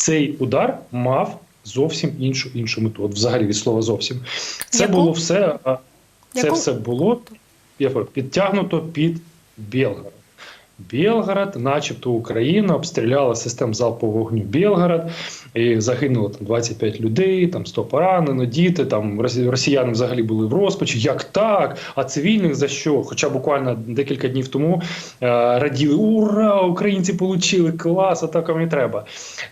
цей удар мав зовсім іншу іншу мету. От взагалі від слова зовсім. Це Яку? було все. Це Яку? все було я підтягнуто під Білгород. Білгород, начебто Україна, обстріляла систем залпового вогню Білгород, і загинуло там 25 людей, там 100 поранено, діти, там росіяни взагалі були в розпачі. Як так? А цивільних за що? Хоча буквально декілька днів тому е, раділи: Ура! Українці получили клас, а так вам і треба.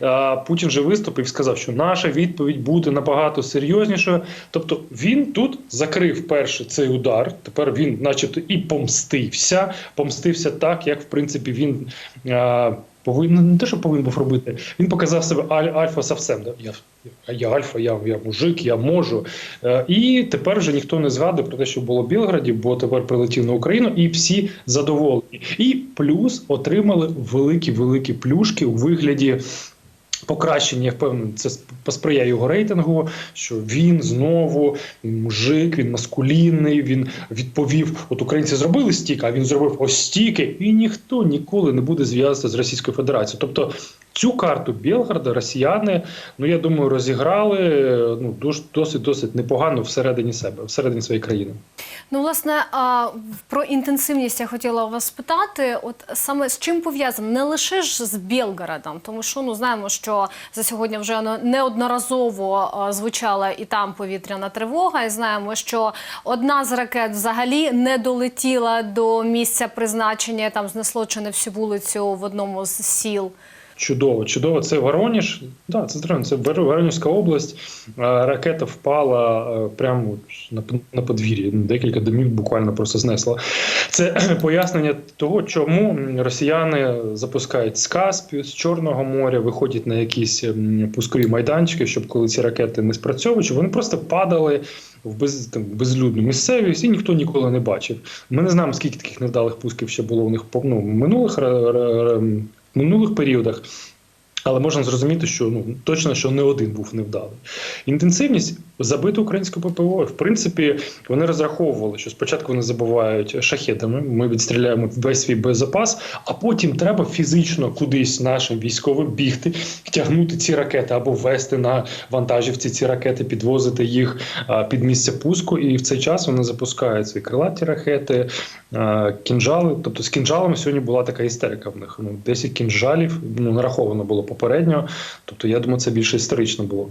Е, Путін же виступив і сказав, що наша відповідь буде набагато сильнішою. Тобто він тут закрив перший цей удар. Тепер він, начебто, і помстився. Помстився так, як в принципі він. е, Повинен не те, що повинен був робити. Він показав себе аль, альфа-савсем. Да? Я, я альфа, я, я мужик, я можу. Е, і тепер вже ніхто не згадує про те, що було в Білграді, бо тепер прилетів на Україну, і всі задоволені. І плюс отримали великі великі плюшки у вигляді. Покращення, я впевнений, це сп- посприяє його рейтингу, що він знову мужик, він маскулінний, він відповів: от українці зробили стік, а він зробив ось стільки, і ніхто ніколи не буде зв'язатися з Російською Федерацією. Тобто цю карту Білгорода росіяни, ну я думаю, розіграли ну дуже досить досить непогано всередині себе, всередині своєї країни. Ну, власне, про інтенсивність я хотіла у вас спитати. От саме з чим пов'язано? Не лише ж з Білгородом, тому що ну знаємо, що за сьогодні вже неодноразово звучала і там повітряна тривога. І знаємо, що одна з ракет взагалі не долетіла до місця призначення. Там знесло чи не всю вулицю в одному з сіл. Чудово, чудово. Це Вороніж. Да, це правильно, це Вор- Воронежська область. Ракета впала е, прямо на, на подвір'ї. Декілька домів буквально просто знесла. Це пояснення того, чому росіяни запускають з Каспію, з Чорного моря, виходять на якісь пускові майданчики, щоб коли ці ракети не спрацьовують, щоб вони просто падали. В без, там, безлюдну місцевість і ніхто ніколи не бачив. Ми не знаємо, скільки таких невдалих пусків ще було у них ну, минулих минулих періодах. Але можна зрозуміти, що ну точно що не один був невдалий. Інтенсивність забити українську ППО. В принципі, вони розраховували, що спочатку вони забувають шахетами. Ми відстріляємо весь свій боєзапас, а потім треба фізично кудись нашим військовим бігти, тягнути ці ракети або вести на вантажівці ці ракети, підвозити їх під місце пуску. І в цей час вони запускають свої крилаті ракети, кінжали. Тобто з кінжалами сьогодні була така істерика в них. Ну 10 кінжалів ну нараховано було попередньо. Тобто, я думаю, це більше історично було.